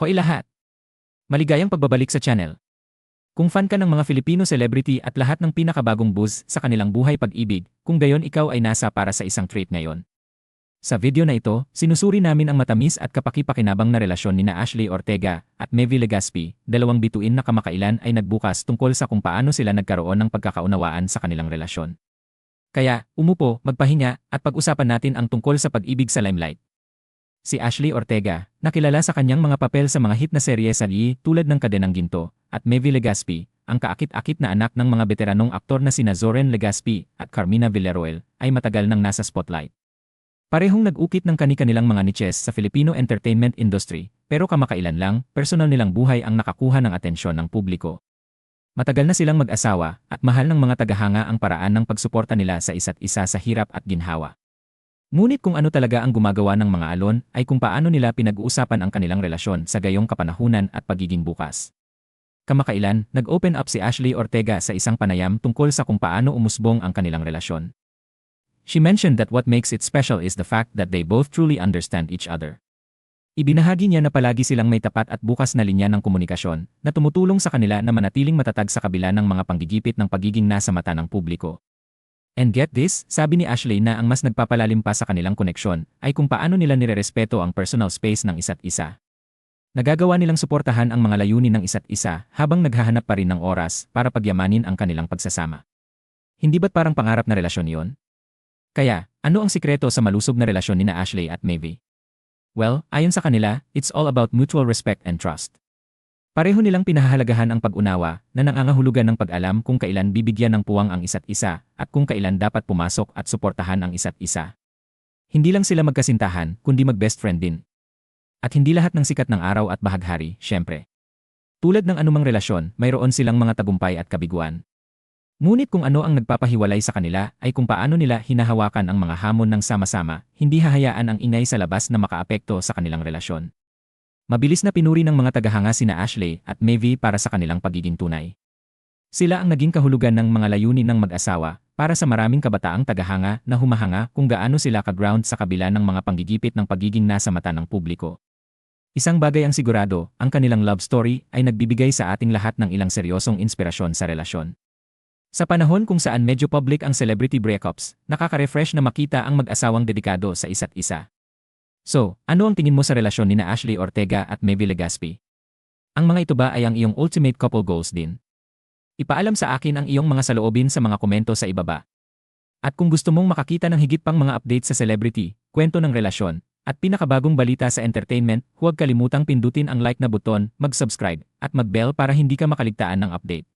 Hoy lahat! Maligayang pagbabalik sa channel. Kung fan ka ng mga Filipino celebrity at lahat ng pinakabagong buzz sa kanilang buhay pag-ibig, kung gayon ikaw ay nasa para sa isang treat ngayon. Sa video na ito, sinusuri namin ang matamis at kapakipakinabang na relasyon ni na Ashley Ortega at Mevi Legaspi, dalawang bituin na kamakailan ay nagbukas tungkol sa kung paano sila nagkaroon ng pagkakaunawaan sa kanilang relasyon. Kaya, umupo, magpahinga, at pag-usapan natin ang tungkol sa pag-ibig sa limelight. Si Ashley Ortega, nakilala sa kanyang mga papel sa mga hit na serye sa Lee tulad ng Kadenang Ginto, at Mevi Legaspi, ang kaakit-akit na anak ng mga veteranong aktor na sina Zoren Legaspi at Carmina Villaroel, ay matagal nang nasa spotlight. Parehong nag-ukit ng kani-kanilang mga niches sa Filipino entertainment industry, pero kamakailan lang, personal nilang buhay ang nakakuha ng atensyon ng publiko. Matagal na silang mag-asawa at mahal ng mga tagahanga ang paraan ng pagsuporta nila sa isa't isa sa hirap at ginhawa. Ngunit kung ano talaga ang gumagawa ng mga alon ay kung paano nila pinag-uusapan ang kanilang relasyon sa gayong kapanahunan at pagiging bukas. Kamakailan, nag-open up si Ashley Ortega sa isang panayam tungkol sa kung paano umusbong ang kanilang relasyon. She mentioned that what makes it special is the fact that they both truly understand each other. Ibinahagi niya na palagi silang may tapat at bukas na linya ng komunikasyon na tumutulong sa kanila na manatiling matatag sa kabila ng mga panggigipit ng pagiging nasa mata ng publiko. And get this, sabi ni Ashley na ang mas nagpapalalim pa sa kanilang koneksyon ay kung paano nila nirerespeto ang personal space ng isa't isa. Nagagawa nilang suportahan ang mga layunin ng isa't isa habang naghahanap pa rin ng oras para pagyamanin ang kanilang pagsasama. Hindi ba't parang pangarap na relasyon yon? Kaya, ano ang sikreto sa malusog na relasyon ni na Ashley at Maeve? Well, ayon sa kanila, it's all about mutual respect and trust. Pareho nilang pinahahalagahan ang pag-unawa na nangangahulugan ng pag-alam kung kailan bibigyan ng puwang ang isa't isa at kung kailan dapat pumasok at suportahan ang isa't isa. Hindi lang sila magkasintahan, kundi mag-best friend din. At hindi lahat ng sikat ng araw at bahaghari, syempre. Tulad ng anumang relasyon, mayroon silang mga tagumpay at kabiguan. Ngunit kung ano ang nagpapahiwalay sa kanila ay kung paano nila hinahawakan ang mga hamon ng sama-sama, hindi hahayaan ang ingay sa labas na makaapekto sa kanilang relasyon. Mabilis na pinuri ng mga tagahanga sina Ashley at Maeve para sa kanilang pagiging tunay. Sila ang naging kahulugan ng mga layunin ng mag-asawa para sa maraming kabataang tagahanga na humahanga kung gaano sila ka-ground sa kabila ng mga panggigipit ng pagiging nasa mata ng publiko. Isang bagay ang sigurado, ang kanilang love story ay nagbibigay sa ating lahat ng ilang seryosong inspirasyon sa relasyon. Sa panahon kung saan medyo public ang celebrity breakups, nakaka-refresh na makita ang mag-asawang dedikado sa isa't isa. So, ano ang tingin mo sa relasyon ni na Ashley Ortega at Maeve Legaspi? Ang mga ito ba ay ang iyong ultimate couple goals din? Ipaalam sa akin ang iyong mga saloobin sa mga komento sa ibaba. At kung gusto mong makakita ng higit pang mga updates sa celebrity, kwento ng relasyon, at pinakabagong balita sa entertainment, huwag kalimutang pindutin ang like na buton, mag-subscribe, at mag-bell para hindi ka makaligtaan ng update.